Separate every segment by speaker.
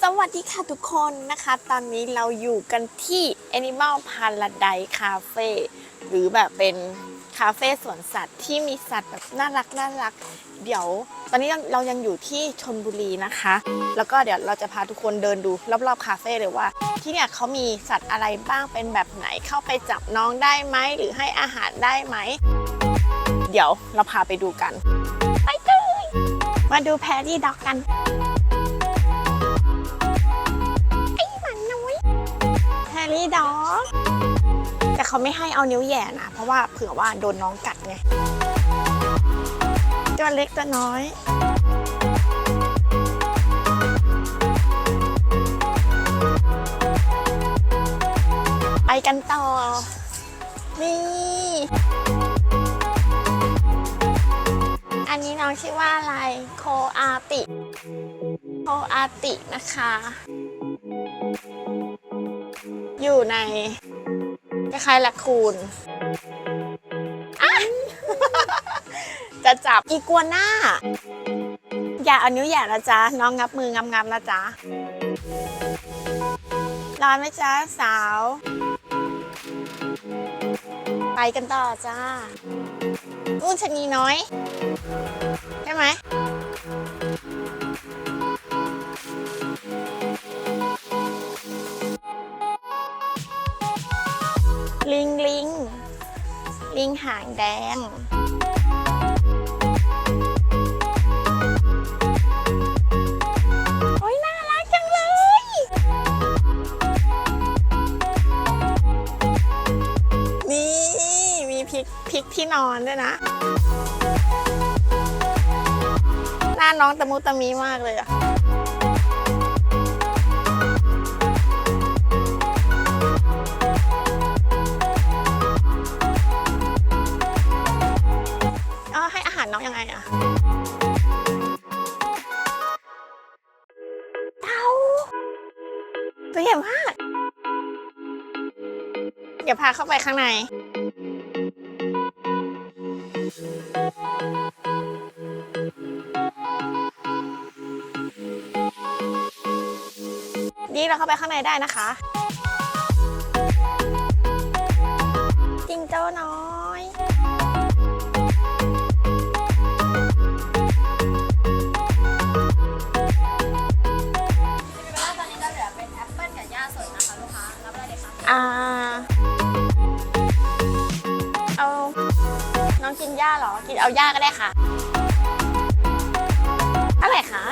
Speaker 1: สวัสดีค่ะทุกคนนะคะ ตอนนี้เราอยู่กันที่ Animal Paradise Cafe หรือแบบเป็นคาเฟ่สวนสัตว์ที่มีสัตว์แบบน่ารักน่ารัก เดี๋ยว ตอนนี้เรายังอยู่ที่ชนบุรีนะคะ แล้วก็เดี๋ยวเราจะพาทุกคนเดินดูรอบๆคาเฟ่เลยว่า ที่เนี่ยเขามีสัตว์อะไรบ้างเป็นแบบไหนเข้าไปจับน้องได้ไหมหรือให้อาหารได้ไหม เดี๋ยวเราพาไปดูกัน ไปเลยมาดูแพรี่ด็อกกัน แฮร์รี่ด็อก แต่เขาไม่ให้เอานิ้วแย่นะ เพราะว่าเผื่อว่าโดนน้องกัดไง ตัวเล็กตัวน้อยไปกันต่อ นี่ อันนี้น้องชื่อว่าอะไร โคอาติ โคอาตินะคะ อยู่ในคล้ายๆละคูนจะจับอีกัวน่าอย่าเอานิ้วแหย่นะจ๊ะ น้องงับมืองำๆนะจ๊ะ ร้อนไหมจ๊ะ สาว ไปกันต่อจ้ากุ้งชะนีน้อย ลิงหางแดง โอ้ยน่ารักจังเลย นี่ มีพริกพริกที่นอนด้วยนะ หน้าน้องตะมุตะมีมากเลยอะ น้องยังไงอะเต่าตัวใหญ่มากเดี๋ยวพาเข้าไปข้างใน นี่เราเข้าไปข้างในได้นะคะจิงโจ้น้อย
Speaker 2: ญ้า
Speaker 1: เหรอ กินเอาหญ้าก็ได้ค่ะเท่าไรคะ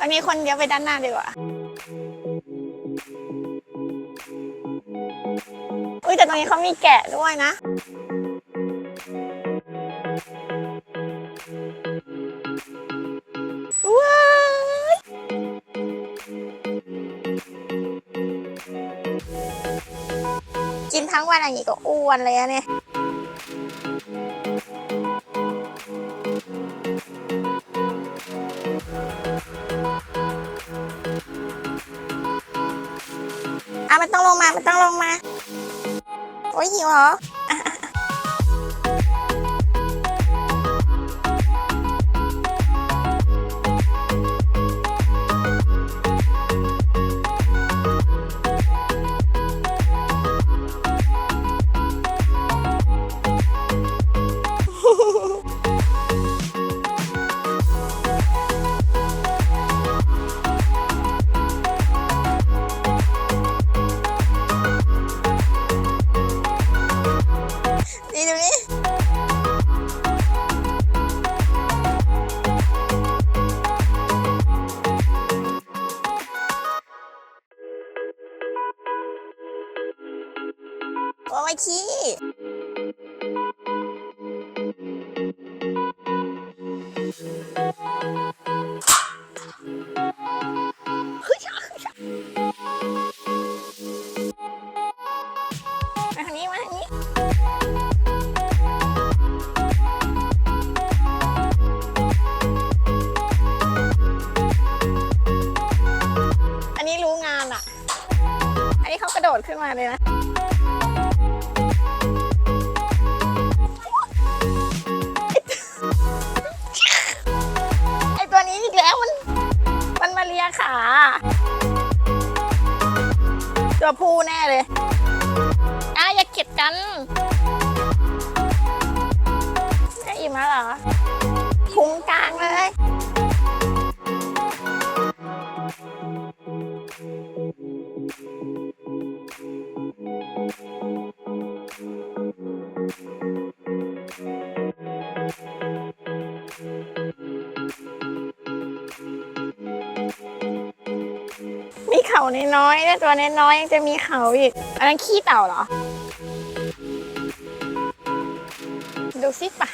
Speaker 1: ตอนนี้คนเยอะไปด้านหน้าดีกว่า อุ้ยแต่ตรงนี้เขามีแกะด้วยนะ กินทั้งวันอย่างนี้ก็อ้วนเลยอะเนี่ยอะมันต้องลงมา มันต้องลงมา โอ้ยหิวเหรอ โอ้ยขี้เฮ้ยช่าเฮ้ยช่ามาทางนี้มาทางนี้อันนี้รู้งานอะอันขึ้นมาเลยนะ นมาเลียขาตัวผู้แน่เลยอ้าอย่าเกลียดกันได้อิ่มแล้วเหรอพุงกลางเลย เขาน้อยๆแต่ตัวน้อยๆยังจะมีเขาอีก อันนั้นขี้เต่าเหรอ ดูสิปะ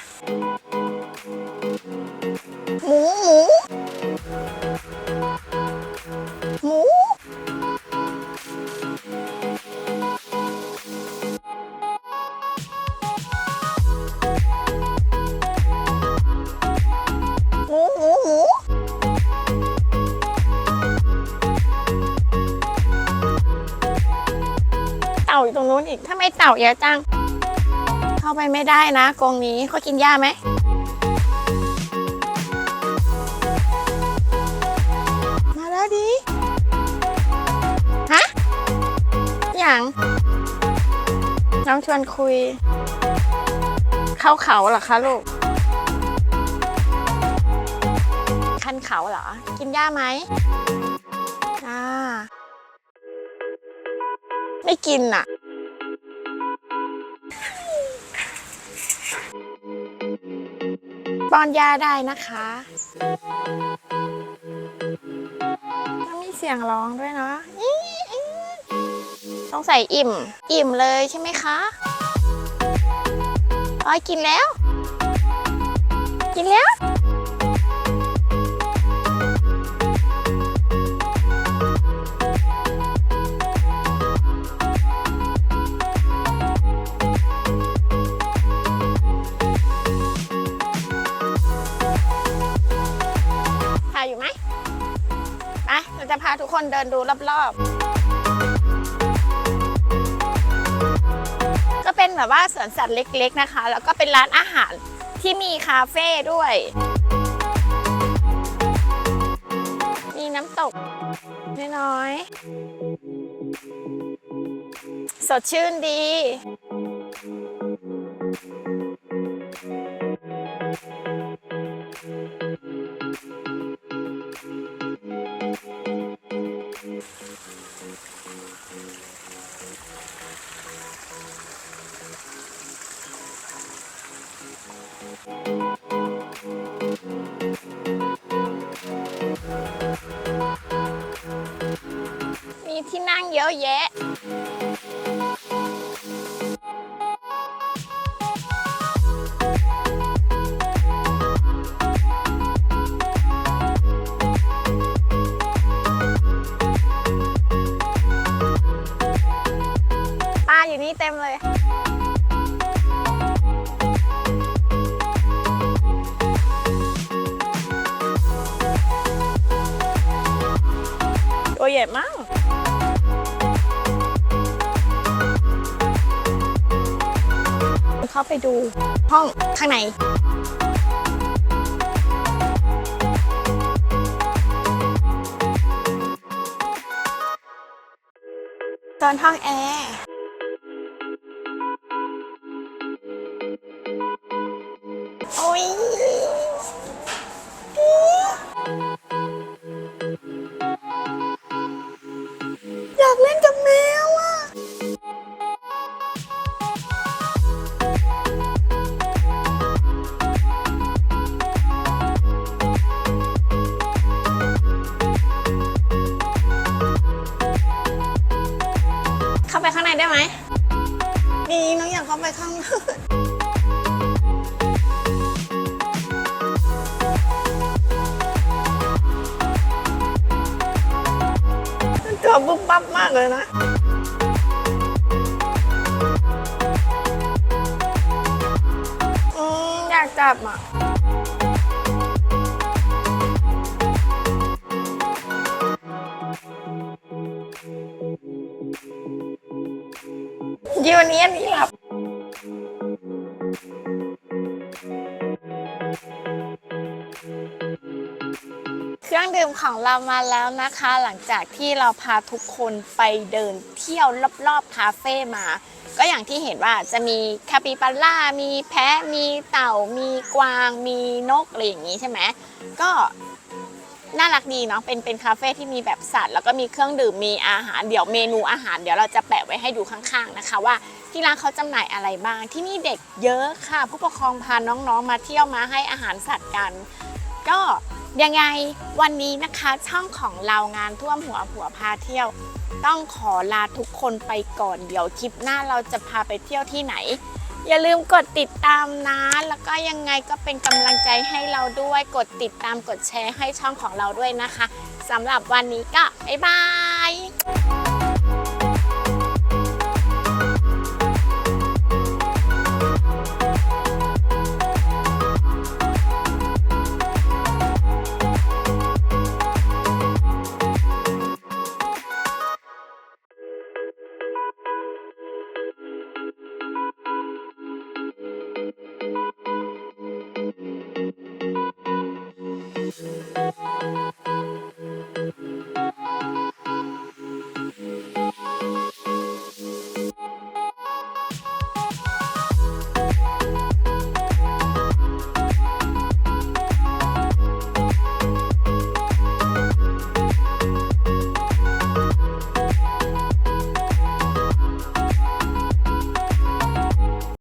Speaker 1: หมูหมู นู้นอีกถ้าไม่เต่าเยอะจัง เข้าไปไม่ได้นะกรงนี้เขากินหญ้าไหมมาแล้วดิฮะอย่างน้องชวนคุย เข้าเขาเหรอคะลูก คันเขาเหรอ กินหญ้าไหมอ่าไม่กินอะ ป้อนยาได้นะคะต้องมีเสียงร้องด้วยเนาะอี้อี้ต้องใส่อิ่ม อิ่มเลยใช่ไหมคะอ้อยกินแล้ว กินแล้ว คนเดินดูรอบๆ ก็เป็นแบบว่าสวนสัตว์เล็กๆนะคะ แล้วก็เป็นร้านอาหารที่มีคาเฟ่ด้วย มีน้ำตกน้อยๆสดชื่นดี มีที่นั่งเยอะแยะ เข้าไปดูห้องข้างในตอนห้องแอร์ ข้าไปข้างในได้ไหมนี่น้องอยากเข้าไปข้างในตัวบุบบับมากเลยนะอืมอยากจับอะ วันนี้อันนี้หลับเครื่องดื่มของเรามาแล้วนะคะ หลังจากที่เราพาทุกคนไปเดินเที่ยวรอบๆคาเฟ่มา ก็อย่างที่เห็นว่าจะมีคาปิบาร่ามีแพะมีเต่ามีกวาง มีนกอะไรอย่างนี้ใช่ไหมก็ น่ารักดีเนาะเป็นเป็นคาเฟ่ที่มีแบบสัตว์แล้วก็มีเครื่องดื่มมีอาหารเดี๋ยวเมนูอาหาร เดี๋ยวเราจะแปะไว้ให้ดูข้างๆนะคะ ว่าที่ร้านเขาจำหน่ายอะไรบ้าง ที่นี่เด็กเยอะค่ะ ผู้ปกครองพาน้องๆมาเที่ยวมาให้อาหารสัตว์กัน ก็ยังไงวันนี้นะคะช่องของเรางานท่วมหัวผัวพาเที่ยว ต้องขอลาทุกคนไปก่อน เดี๋ยวคลิปหน้าเราจะพาไปเที่ยวที่ไหน อย่าลืมกดติดตามนะ แล้วก็ยังไงก็เป็นกำลังใจให้เราด้วย กดติดตามกดแชร์ให้ช่องของเราด้วยนะคะสำหรับวันนี้ก็บ๊ายบาย